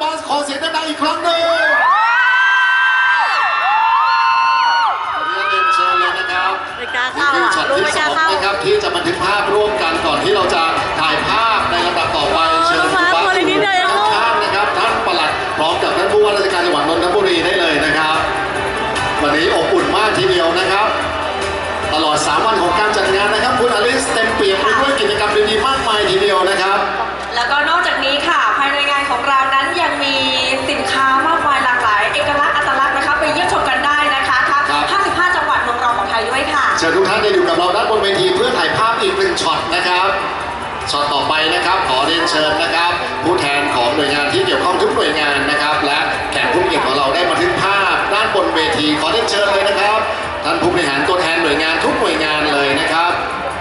บอลขอเสียงดังๆอีกครั้งหนึ่งเรียนเรีเชิญเลยนะครับนี่คือช็อที่ไม่สกองนะครับที่จะบันทึกภาพร่วมกันก่อนที่เราจะถ่ายภาพในระดับต่อไปเชิญคุณฟ้าคนละนิกท่านนะครับท่านประหลัดพร้อมกับท่านผู้ว่าราชการจังหวัดนนทบุรีได้เลยนะครับ วันนี้อบอุ่นมากทีเดียวนะครับ ตลอด 3 วันของการจัดงานนะครับ คุณอลิสเต็มเปี่ยมไปด้วยกิจกรรมดีๆมากมายทีเดียวนะครับ มีสินค้ามากมายหลากหลาย เอกลักษณ์อัตลักษณ์นะคะไปเยี่ยมชมกันได้นะคะทั้งครับ55 จังหวัดเมืองรองของไทยด้วยค่ะ เชิญทุกท่านได้อยู่กับเราด้านบนเวทีเพื่อถ่ายภาพอีกหนึ่งช็อตนะครับช็อตต่อไปนะครับ ขอเรียนเชิญนะครับ ผู้แทนของหน่วยงานที่เกี่ยวข้องทุกหน่วยงานนะครับ และแขกผู้มีเกียรติของเราได้บันทึกภาพด้านบนเวที ขอเรียนเชิญเลยนะครับท่านผู้บริหารตัวแทนหน่วยงานทุกหน่วยงานเลยนะครับ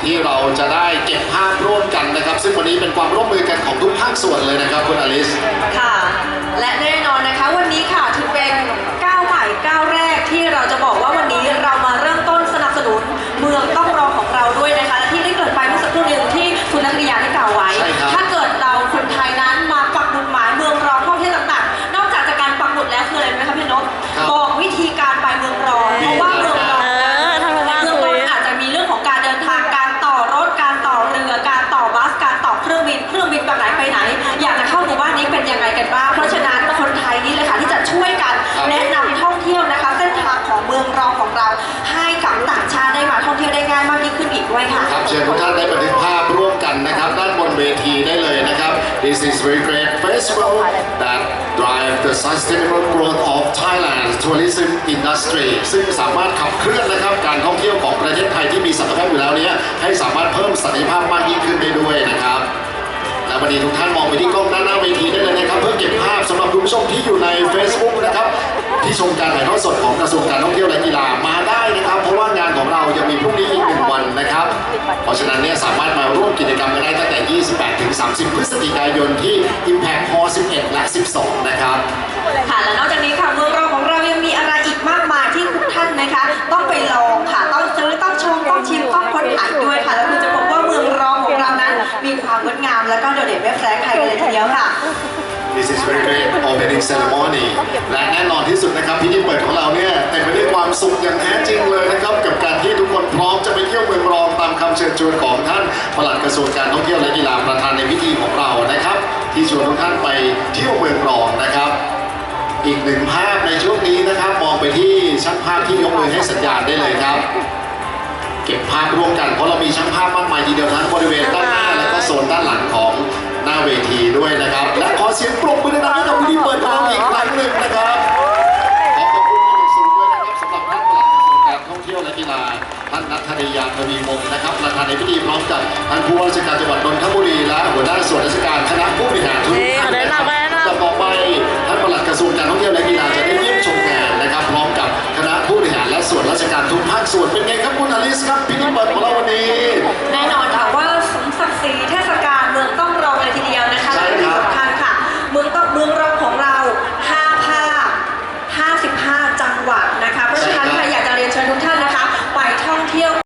ที่เราจะได้เก็บภาพร่วมกันนะครับ ซึ่งวันนี้เป็นความร่วมมือกันของทุกภาคส่วนเลยนะครับ คุณอลิสค่ะ ด้วยค่ะ ครับเชิญทุกท่านได้บันทึกภาพร่วมกันนะครับด้านบนเวทีได้เลยนะครับ This is very great festival that drive the sustainable growth of Thailand tourism industry ซึ่งสามารถขับเคลื่อนนะครับการท่องเที่ยวของประเทศไทยที่มีศักยภาพอยู่แล้วเนี้ยให้สามารถเพิ่มศักยภาพมากยิ่งขึ้นได้ด้วยนะครับและวันนี้ทุกท่านมองไปที่กล้องด้านหน้าเวทีได้เลยนะครับ เพื่อเก็บภาพสำหรับคุณผู้ชมที่อยู่ใน Facebook นะครับที่ชมการถ่ายทอดสดของกระทรวงการท่องเที่ยวและกีฬา เพราะฉะนั้นเนี่ยสามารถมาร่วมกิจกรรมกันได้ตั้งแต่ 28 ถึง 30 พฤศจิกายนที่ Impact Hall 11 และ 12 นะครับ ค่ะและนอกจากนี้ค่ะเมืองรองของเรายังมีอะไรอีกมากมายที่ทุกท่านนะคะ ต้องไปลองค่ะต้องซื้อต้องชมต้องชิมต้องค้นหาอีกด้วยค่ะ แล้วคุณจะพบว่าเมืองรองของเรานั้น มีความงดงามและก็โดดเด่นไม่แพ้ใครกันเลยทีเดียวค่ะ This is very great opening ceremony และแน่นอนที่สุดนะครับพิธีเปิดของเราเนี่ยเต็มไปด้วยความสุขอย่างแท้จริงเลยนะครับ กับการที่ทุกคนพร้อมจะไป เชิญชวนของท่านปลัดกระทรวงการท่องเที่ยวและกีฬาประธานในพิธีของเรานะครับ ที่ชวนทุกท่านไปเที่ยวเมืองรองนะครับ อีกหนึ่งภาพในช่วงนี้นะครับ มองไปที่ช่างภาพที่ยกมือให้สัญญาณได้เลยครับ เก็บภาพร่วมกันเพราะเรามีช่างภาพมากมายทีเดียวทั้งบริเวณด้านหน้าและก็โซนด้านหลังของหน้าเวทีด้วยนะครับ และขอเสียงปรบมือดังๆให้กับ ยาทวีวงศ์นะครับประธานในพิธีพร้อมกับท่านผู้ว่าราชการจังหวัดนนทบุรีและหัวหน้าส่วนราชการคณะผู้บริหารทุกท่านนะครับนี่ขอแนะนำแนะนำต่อไปท่านปลัดกระทรวงการท่องเที่ยวและกีฬาจะได้เยี่ยมชมงานนะครับ พร้อมกับคณะผู้บริหารและส่วนราชการทุกภาคส่วนเป็นไงครับคุณอลิส